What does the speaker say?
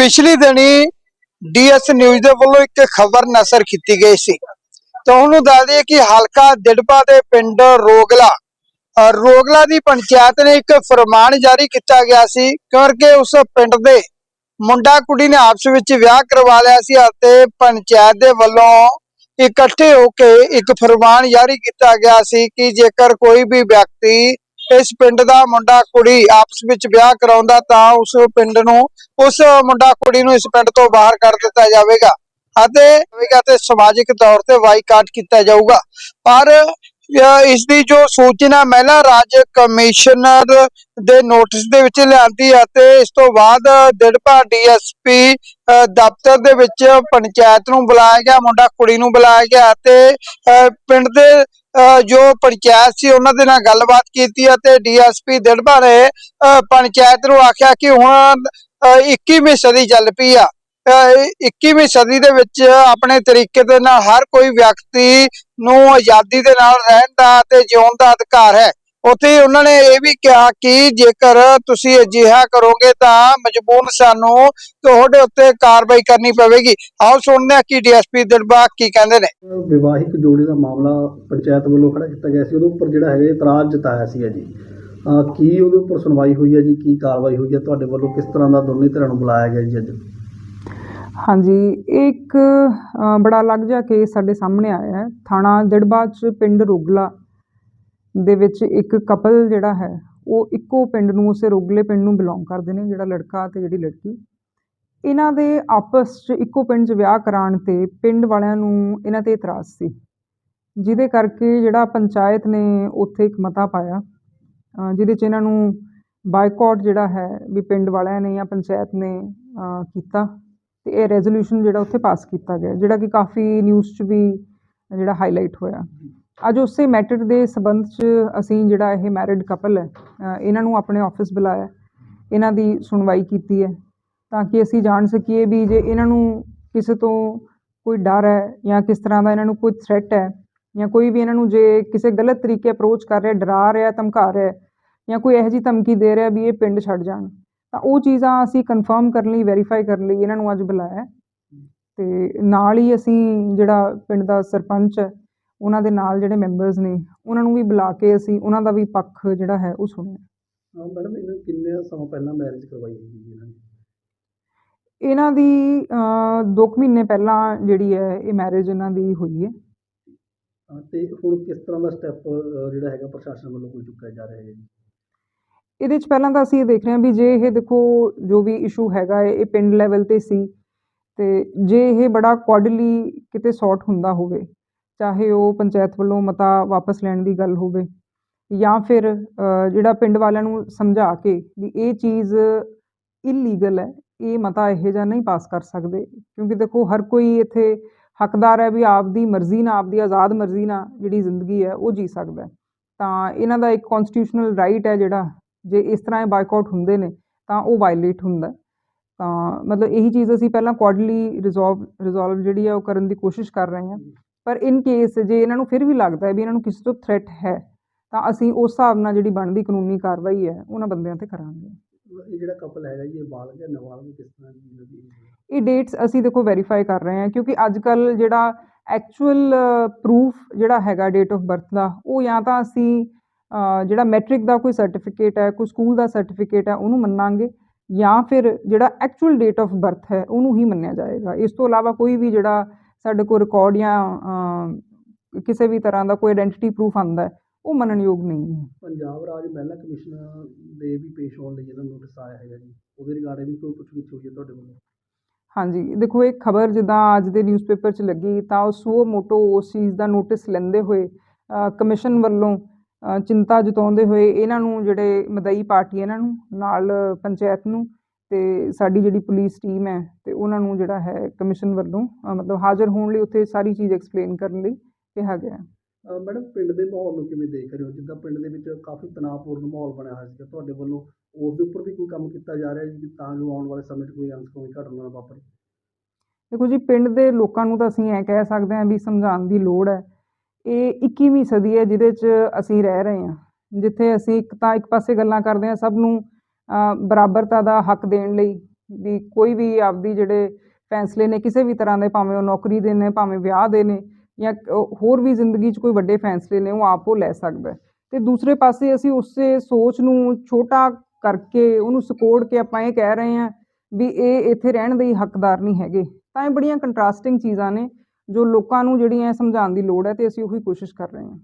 ਪਿਛਲੀ ਦਿਨੀ DS news ਦੇ ਵੱਲੋਂ ਇੱਕ ਖਬਰ ਨਸ਼ਰ ਕੀਤੀ ਗਈ ਸੀ। ਤੁਹਾਨੂੰ ਦੱਸ ਦਈਏ ਕਿ ਹਲਕਾ ਦਿੜਬਾ ਦੇ ਪਿੰਡ ਰੋਗਲਾ ਰੋਗਲਾ ਦੀ ਪੰਚਾਇਤ ਨੇ ਇੱਕ ਫਰਮਾਨ ਜਾਰੀ ਕੀਤਾ ਗਿਆ ਸੀ ਕਿਉਂਕਿ ਉਸ ਪਿੰਡ ਦੇ ਮੁੰਡਾ ਕੁੜੀ ਨੇ ਆਪਸ ਵਿੱਚ ਵਿਆਹ ਕਰਵਾ ਲਿਆ ਸੀ ਅਤੇ ਪੰਚਾਇਤ ਦੇ ਵੱਲੋਂ ਇਕੱਠੇ ਹੋ ਕੇ ਇੱਕ ਫਰਮਾਨ ਜਾਰੀ ਕੀਤਾ ਗਿਆ ਸੀ ਕਿ ਜੇਕਰ ਕੋਈ ਵੀ ਵਿਅਕਤੀ ਇਸ ਪਿੰਡ ਦਾ ਮੁੰਡਾ ਕੁੜੀ ਆਪਸ ਵਿੱਚ ਵਿਆਹ ਕਰਾਉਂਦਾ ਤਾਂ ਉਸ ਪਿੰਡ ਨੂੰ, ਉਸ ਮੁੰਡਾ ਕੁੜੀ ਨੂੰ ਇਸ ਪਿੰਡ ਤੋਂ ਬਾਹਰ ਕਰ ਦਿੱਤਾ ਜਾਵੇਗਾ ਅਤੇ ਹੋਵੇਗਾ ਤੇ ਸਮਾਜਿਕ ਤੌਰ ਤੇ ਬਾਈਕਾਟ ਕੀਤਾ ਜਾਊਗਾ। ਪਰ ਇਸ ਦੀ ਜੋ ਸੂਚਨਾ ਮਹਿਲਾ ਰਾਜ ਕਮਿਸ਼ਨਰ ਦੇ ਨੋਟਿਸ ਦੇ ਵਿੱਚ ਲਿਆਂਦੀ ਅਤੇ ਇਸ ਤੋਂ ਬਾਅਦ ਦਿੜਪਾ ਡੀਐਸਪੀ ਦਫ਼ਤਰ ਦੇ ਵਿੱਚ ਪੰਚਾਇਤ ਨੂੰ ਬੁਲਾਇਆ ਗਿਆ ਮੁੰਡਾ ਕੁੜੀ ਨੂੰ ਬੁਲਾਇਆ ਗਿਆ ਅਤੇ ਪਿੰਡ ਦੇ ਜੋ ਪੰਚਾਇਤ ਸੀ ਉਹਨਾਂ ਦੇ ਨਾਲ ਗੱਲਬਾਤ ਕੀਤੀ ਅਤੇ ਡੀਐਸਪੀ ਦਿੜਬਾ ਨੇ ਪੰਚਾਇਤ ਨੂੰ ਆਖਿਆ ਕਿ ਹੁਣ ਅਹ, 21ਵੀਂ ਸਦੀ ਚੱਲ ਪਈ ਆ। ਅਹ, 21ਵੀਂ ਸਦੀ ਦੇ ਵਿੱਚ ਆਪਣੇ ਤਰੀਕੇ ਦੇ ਨਾਲ ਹਰ ਕੋਈ ਵਿਅਕਤੀ ਨੂੰ ਆਜ਼ਾਦੀ ਦੇ ਨਾਲ ਰਹਿਣ ਦਾ ਤੇ ਜਿਉਣ ਦਾ ਅਧਿਕਾਰ ਹੈ। ਉੱਥੇ ਉਹਨਾਂ ਨੇ ਇਹ ਵੀ ਕਿਹਾ ਕਿ ਜੇਕਰ ਤੁਸੀਂ ਅਜਿਹਾ ਕਰੋਗੇ ਤਾਂ ਮਜਬੂਰ ਸਾਨੂੰ ਤੁਹਾਡੇ ਉੱਤੇ ਕਾਰਵਾਈ ਕਰਨੀ ਪਵੇਗੀ। ਆਓ ਸੁਣਦੇ ਹਾਂ ਕਿ ਡੀਐਸਪੀ ਦਿਲਬਾਗ ਕੀ ਕਹਿੰਦੇ ਨੇ। ਵਿਵਾਹਿਕ ਜੋੜੀ ਦਾ ਮਾਮਲਾ ਪੰਚਾਇਤ ਵੱਲੋਂ ਖੜਾ ਕੀਤਾ ਗਿਆ ਸੀ। ਉਹਦੇ ਉੱਪਰ ਜਿਹੜਾ ਹੈਗਾ ਇਤਰਾਜ਼ ਜਤਾਇਆ ਸੀ ਜੀ। ਕੀ ਉਹਦੇ ਉੱਪਰ ਸੁਣਵਾਈ ਹੋਈ ਹੈ ਜੀ? ਕੀ ਕਾਰਵਾਈ ਹੋਈ ਹੈ? ਤੁਹਾਡੇ ਵੱਲੋਂ ਕਿਸ ਤਰ੍ਹਾਂ ਦਾ ਦੋਨੇ ਧਿਰਾਂ ਨੂੰ ਬੁਲਾਇਆ ਗਿਆ ਜੀ ਅੱਜ? ਹਾਂਜੀ, ਇਹ ਇੱਕ ਬੜਾ ਅਲੱਗ ਜਿਹਾ ਕੇਸ ਸਾਡੇ ਸਾਹਮਣੇ ਆਇਆ ਹੈ। ਥਾਣਾ ਦਿੜਬਾ ਚ ਪਿੰਡ ਰੋਗਲਾ ਦੇ ਵਿੱਚ ਇੱਕ ਕਪਲ ਜਿਹੜਾ ਹੈ, ਉਹ ਇੱਕੋ ਪਿੰਡ ਨੂੰ, ਉਸੇ ਰੋਗਲੇ ਪਿੰਡ ਨੂੰ ਬਿਲੋਂਗ ਕਰਦੇ ਨੇ, ਜਿਹੜਾ ਲੜਕਾ ਅਤੇ ਜਿਹੜੀ ਲੜਕੀ। ਇਹਨਾਂ ਦੇ ਆਪਸ ਚ ਇੱਕੋ ਪਿੰਡ 'ਚ ਵਿਆਹ ਕਰਾਉਣ ਤੇ ਪਿੰਡ ਵਾਲਿਆਂ ਨੂੰ ਇਹਨਾਂ ਤੇ ਇਤਰਾਜ਼ ਸੀ। ਜਿਹਦੇ ਕਰਕੇ ਜਿਹੜਾ ਪੰਚਾਇਤ ਨੇ ਉੱਥੇ ਇੱਕ ਮਤਾ ਪਾਇਆ ਜਿਹਦੇ 'ਚ ਇਹਨਾਂ ਨੂੰ ਬਾਈਕਾਟ ਜਿਹੜਾ ਹੈ ਵੀ ਪਿੰਡ ਵਾਲਿਆਂ ਨੇ ਜਾਂ ਪੰਚਾਇਤ ਨੇ ਕੀਤਾ। ਤੇ ਇਹ ਰੈਜ਼ੋਲੂਸ਼ਨ ਜਿਹੜਾ ਉੱਥੇ ਪਾਸ ਕੀਤਾ ਗਿਆ, ਜਿਹੜਾ ਕਿ ਕਾਫੀ ਨਿਊਜ਼ 'ਚ ਵੀ ਜਿਹੜਾ ਹਾਈਲਾਈਟ ਹੋਇਆ। ਅੱਜ ਉਸੇ ਮੈਟਰ ਦੇ ਸਬੰਧ 'ਚ ਅਸੀਂ ਜਿਹੜਾ ਇਹ ਮੈਰਿਡ ਕਪਲ ਹੈ ਇਹਨਾਂ ਨੂੰ ਆਪਣੇ ਆਫਿਸ ਬੁਲਾਇਆ, ਇਹਨਾਂ ਦੀ ਸੁਣਵਾਈ ਕੀਤੀ ਹੈ, ਤਾਂ ਕਿ ਅਸੀਂ ਜਾਣ ਸਕੀਏ ਵੀ ਜੇ ਇਹਨਾਂ ਨੂੰ ਕਿਸੇ ਤੋਂ ਕੋਈ ਡਰ ਹੈ ਜਾਂ ਕਿਸ ਤਰ੍ਹਾਂ ਦਾ ਇਹਨਾਂ ਨੂੰ ਕੋਈ ਥ੍ਰੈਟ ਹੈ, ਜਾਂ ਕੋਈ ਵੀ ਇਹਨਾਂ ਨੂੰ ਜੇ ਕਿਸੇ ਗਲਤ ਤਰੀਕੇ ਅਪਰੋਚ ਕਰ ਰਿਹਾ, ਡਰਾ ਰਿਹਾ, ਧਮਕਾ ਰਿਹਾ ਜਾਂ ਕੋਈ ਇਹੋ ਜਿਹੀ ਧਮਕੀ ਦੇ ਰਿਹਾ ਵੀ ਇਹ ਪਿੰਡ ਛੱਡ ਜਾਣ। ਤਾਂ ਉਹ ਚੀਜ਼ਾਂ ਅਸੀਂ ਕਨਫਰਮ ਕਰਨ ਲਈ ਵੈਰੀਫਾਈ ਕਰਨ ਲਈ ਇਹਨਾਂ ਨੂੰ ਅੱਜ ਬੁਲਾਇਆ ਹੈ। ਤੇ ਨਾਲ ਹੀ ਅਸੀਂ ਜਿਹੜਾ ਪਿੰਡ ਦਾ ਸਰਪੰਚ ਹੈ ਉਹਨਾਂ ਦੇ ਨਾਲ ਜਿਹੜੇ ਮੈਂਬਰਸ ਨੇ ਉਹਨਾਂ ਨੂੰ ਵੀ ਬੁਲਾ ਕੇ ਅਸੀਂ ਉਹਨਾਂ ਦਾ ਵੀ ਪੱਖ ਜਿਹੜਾ ਹੈ ਉਹ ਸੁਣਿਆ। ਹਾਂ ਮੈਡਮ ਇਹਨਾਂ ਕਿੰਨੇ ਸਮਾਂ ਪਹਿਲਾਂ ਮੈਰਿਜ ਕਰਵਾਈ ਸੀ ਜੀ ਇਹਨਾਂ ਨੇ? ਇਹਨਾਂ ਦੀ 2 ਮਹੀਨੇ ਪਹਿਲਾਂ ਜਿਹੜੀ ਹੈ ਇਹ ਮੈਰਿਜ ਇਹਨਾਂ ਦੀ ਹੋਈ ਹੈ। ਹਾਂ, ਤੇ ਹੁਣ ਕਿਸ ਤਰ੍ਹਾਂ ਦਾ ਸਟੈਪ ਜਿਹੜਾ ਹੈਗਾ ਪ੍ਰਸ਼ਾਸਨ ਵੱਲੋਂ ਕੋਈ ਚੁੱਕਿਆ ਜਾ ਰਿਹਾ ਹੈ? ਜੀ ਇਹਦੇ 'ਚ ਪਹਿਲਾਂ ਤਾਂ ਅਸੀਂ ਇਹ ਦੇਖ ਰਹੇ ਹਾਂ ਵੀ ਜੇ ਇਹ ਦੇਖੋ ਜੋ ਵੀ ਇਸ਼ੂ ਹੈਗਾ ਹੈ, ਇਹ ਪਿੰਡ ਲੈਵਲ ਤੇ ਸੀ, ਤੇ ਜੇ ਇਹ ਬੜਾ ਕੁਆਡਲੀ ਕਿਤੇ ਸੌਰਟ ਹੁੰਦਾ ਹੋਵੇ, ਚਾਹੇ ਉਹ ਪੰਚਾਇਤ ਵੱਲੋਂ ਮਤਾ ਵਾਪਸ ਲੈਣ ਦੀ ਗੱਲ ਹੋਵੇ, ਜਾਂ ਫਿਰ ਜਿਹੜਾ ਪਿੰਡ ਵਾਲਿਆਂ ਨੂੰ ਸਮਝਾ ਕੇ ਵੀ ਇਹ ਚੀਜ਼ ਇਲੀਗਲ ਹੈ, ਇਹ ਮਤਾ ਇਹੋ ਜਿਹਾ ਨਹੀਂ ਪਾਸ ਕਰ ਸਕਦੇ, ਕਿਉਂਕਿ ਦੇਖੋ ਹਰ ਕੋਈ ਇੱਥੇ ਹੱਕਦਾਰ ਹੈ ਵੀ ਆਪਦੀ ਮਰਜ਼ੀ ਨਾਲ, ਆਪਦੀ ਆਜ਼ਾਦ ਮਰਜ਼ੀ ਨਾਲ ਜਿਹੜੀ ਜ਼ਿੰਦਗੀ ਹੈ ਉਹ ਜੀ ਸਕਦਾ ਤਾਂ ਇਹਨਾਂ ਦਾ ਇੱਕ ਕਨਸਟੀਟਿਊਸ਼ਨਲ ਰਾਈਟ ਹੈ ਜਿਹੜਾ ਜੇ ਇਸ ਤਰ੍ਹਾਂ ਇਹ ਬਾਈਕਾਟ ਹੁੰਦੇ ਨੇ ਤਾਂ ਉਹ ਵਾਇਲੇਟ ਹੁੰਦਾ। ਤਾਂ ਮਤਲਬ ਇਹੀ ਚੀਜ਼ ਅਸੀਂ ਪਹਿਲਾਂ ਕੁਆਡਲੀ ਰਿਜ਼ੋਲਵ ਰਿਜ਼ੋਲਵ ਜਿਹੜੀ ਹੈ ਉਹ ਕਰਨ ਦੀ ਕੋਸ਼ਿਸ਼ ਕਰ ਰਹੇ ਹਾਂ। ਪਰ ਇਨ ਕੇਸ ਜੇ ਇਹਨਾਂ ਨੂੰ ਫਿਰ ਵੀ ਲੱਗਦਾ ਹੈ ਵੀ ਇਹਨਾਂ ਨੂੰ ਕਿਸੇ ਤੋਂ ਥ੍ਰੈਟ ਹੈ ਤਾਂ ਅਸੀਂ ਉਸ ਹਿਸਾਬ ਨਾਲ ਜਿਹੜੀ ਬਣਦੀ ਕਾਨੂੰਨੀ ਕਾਰਵਾਈ ਹੈ ਉਹਨਾਂ ਬੰਦਿਆਂ ਤੇ ਕਰਾਂਗੇ। ਇਹ ਜਿਹੜਾ ਕਪਲ ਹੈਗਾ ਜੀ ਇਹ ਬਾਲਗ ਹੈ ਨਾਬਾਲਗ ਕਿਸ ਤਰ੍ਹਾਂ ਦੀ ਇਹ ਡੇਟਸ ਅਸੀਂ ਦੇਖੋ ਵੈਰੀਫਾਈ ਕਰ ਰਹੇ ਹਾਂ ਕਿਉਂਕਿ ਅੱਜ ਕੱਲ ਜਿਹੜਾ ਐਕਚੁਅਲ ਪ੍ਰੂਫ ਜਿਹੜਾ ਹੈਗਾ ਡੇਟ ਆਫ ਬਰਥ ਦਾ ਉਹ ਜਾਂ ਤਾਂ ਅਸੀਂ ਜਿਹੜਾ ਮੈਟ੍ਰਿਕ ਦਾ ਕੋਈ ਸਰਟੀਫਿਕੇਟ ਹੈ ਕੋਈ ਸਕੂਲ ਦਾ ਸਰਟੀਫਿਕੇਟ ਹੈ ਉਹਨੂੰ ਮੰਨਾਂਗੇ ਜਾਂ ਫਿਰ ਜਿਹੜਾ ਐਕਚੁਅਲ ਡੇਟ ਆਫ ਬਰਥ ਹੈ ਉਹਨੂੰ ਹੀ ਮੰਨਿਆ ਜਾਏਗਾ। ਇਸ ਤੋਂ ਇਲਾਵਾ ਕੋਈ ਵੀ ਜਿਹੜਾ ਸਾਡੇ ਕੋਲ ਰਿਕਾਰਡ ਜਾਂ ਕਿਸੇ ਵੀ ਤਰ੍ਹਾਂ ਦਾ ਕੋਈ ਆਇਡੈਂਟੀਟੀ ਪ੍ਰੂਫ ਆਉਂਦਾ ਹੈ ਉਹ ਮੰਨਣਯੋਗ ਨਹੀਂ ਹੈ। ਪੰਜਾਬ ਰਾਜ ਮਹਿਲਾ ਕਮਿਸ਼ਨ ਦੇ ਵੀ ਪੇਸ਼ ਹੋਣ ਲਈ ਜਿਹੜਾ ਨੋਟਿਸ ਆਇਆ ਹੈਗਾ ਜੀ ਉਹਦੇ ਰਿਗਾਰਡਿੰਗ ਵੀ ਕੋਈ ਪੁੱਛਗਿੱਛ ਹੋਈ ਹੈ ਤੁਹਾਡੇ ਵੱਲੋਂ? ਹਾਂਜੀ ਦੇਖੋ ਇਹ ਖਬਰ ਜਿੱਦਾਂ ਅੱਜ ਦੇ ਨਿਊਜ਼ਪੇਪਰ 'ਚ ਲੱਗੀ ਤਾਂ ਉਹ ਸੋ ਮੋਟੋ ਉਸ ਚੀਜ਼ ਦਾ ਨੋਟਿਸ ਲੈਂਦੇ ਹੋਏ ਕਮਿਸ਼ਨ ਵੱਲੋਂ ਚਿੰਤਾ ਜਤਾਉਂਦੇ ਹੋਏ ਇਹਨਾਂ ਨੂੰ ਜਿਹੜੇ ਮਦਈ ਪਾਰਟੀ ਇਹਨਾਂ ਨੂੰ ਨਾਲ ਪੰਚਾਇਤ ਨੂੰ ਤੇ ਸਾਡੀ ਜਿਹੜੀ ਪੁਲਿਸ ਟੀਮ ਹੈ ਤੇ ਉਹਨਾਂ ਨੂੰ ਜਿਹੜਾ ਹੈ ਕਮਿਸ਼ਨ ਵੱਲੋਂ ਮਤਲਬ ਹਾਜ਼ਰ ਹੋਣ ਲਈ ਉੱਥੇ ਸਾਰੀ ਚੀਜ਼ ਐਕਸਪਲੇਨ ਕਰਨ ਲਈ ਕਿਹਾ ਗਿਆ ਮੈਡਮ ਪਿੰਡ ਦੇ ਮਾਹੌਲ ਨੂੰ ਕਿਵੇਂ ਦੇਖ ਰਹੇ ਹੋ? ਜਿੱਦਾਂ ਪਿੰਡ ਦੇ ਵਿੱਚ ਕਾਫੀ ਤਣਾਅਪੂਰਨ ਮਾਹੌਲ ਬਣਿਆ ਹੋਇਆ ਸੀਗਾ ਤੁਹਾਡੇ ਵੱਲੋਂ ਉਸ ਦੇ ਉੱਪਰ ਵੀ ਕੋਈ ਕੰਮ ਕੀਤਾ ਜਾ ਰਿਹਾ ਜੀ ਤਾਂ ਜੋ ਆਉਣ ਵਾਲੇ ਸਮੇਂ 'ਚ ਕੋਈ ਅਨਸਕੋਈ ਘਟਨਾ ਨਾ ਵਾਪਰੇ? ਦੇਖੋ ਜੀ ਪਿੰਡ ਦੇ ਲੋਕਾਂ ਨੂੰ ਤਾਂ ਅਸੀਂ ਐ ਕਹਿ ਸਕਦੇ ਹਾਂ ਵੀ ਸਮਝਾਉਣ ਦੀ ਲੋੜ ਹੈ ਇਹ 21ਵੀਂ ਸਦੀ ਹੈ ਜਿਹਦੇ 'ਚ ਅਸੀਂ ਰਹਿ ਰਹੇ ਹਾਂ। ਜਿੱਥੇ ਅਸੀਂ ਇੱਕ ਤਾਂ ਇੱਕ ਪਾਸੇ ਗੱਲਾਂ ਕਰਦੇ ਹਾਂ ਸਭ ਨੂੰ ਬਰਾਬਰਤਾ ਦਾ ਹੱਕ ਦੇਣ ਲਈ ਵੀ ਕੋਈ ਵੀ ਆਪਦੀ ਜਿਹੜੇ ਫੈਸਲੇ ਨੇ ਕਿਸੇ ਵੀ ਤਰ੍ਹਾਂ ਦੇ, ਭਾਵੇਂ ਉਹ ਨੌਕਰੀ ਦੇ ਨੇ, ਭਾਵੇਂ ਵਿਆਹ ਦੇ ਨੇ ਜਾਂ ਹੋਰ ਵੀ ਜ਼ਿੰਦਗੀ 'ਚ ਕੋਈ ਵੱਡੇ ਫੈਸਲੇ ਨੇ, ਉਹ ਆਪ ਉਹ ਲੈ ਸਕਦਾ ਹੈ। ਤੇ ਦੂਸਰੇ ਪਾਸੇ ਅਸੀਂ ਉਸੇ ਸੋਚ ਨੂੰ ਛੋਟਾ ਕਰਕੇ, ਉਹਨੂੰ ਸਕੋੜ ਕੇ ਆਪਾਂ ਇਹ ਕਹਿ ਰਹੇ ਹਾਂ ਵੀ ਇਹ ਇੱਥੇ ਰਹਿਣ ਦੇ ਹੱਕਦਾਰ ਨਹੀਂ ਹੈਗੇ। ਤਾਂ ਇਹ ਬੜੀਆਂ ਕੰਟਰਾਸਟਿੰਗ ਚੀਜ਼ਾਂ ਨੇ ਜੋ ਲੋਕਾਂ ਨੂੰ ਜਿਹੜੀਆਂ ਇਹ ਸਮਝਾਉਣ ਦੀ ਲੋੜ ਹੈ ਤੇ ਅਸੀਂ ਉਹੀ ਕੋਸ਼ਿਸ਼ ਕਰ ਰਹੇ ਹਾਂ।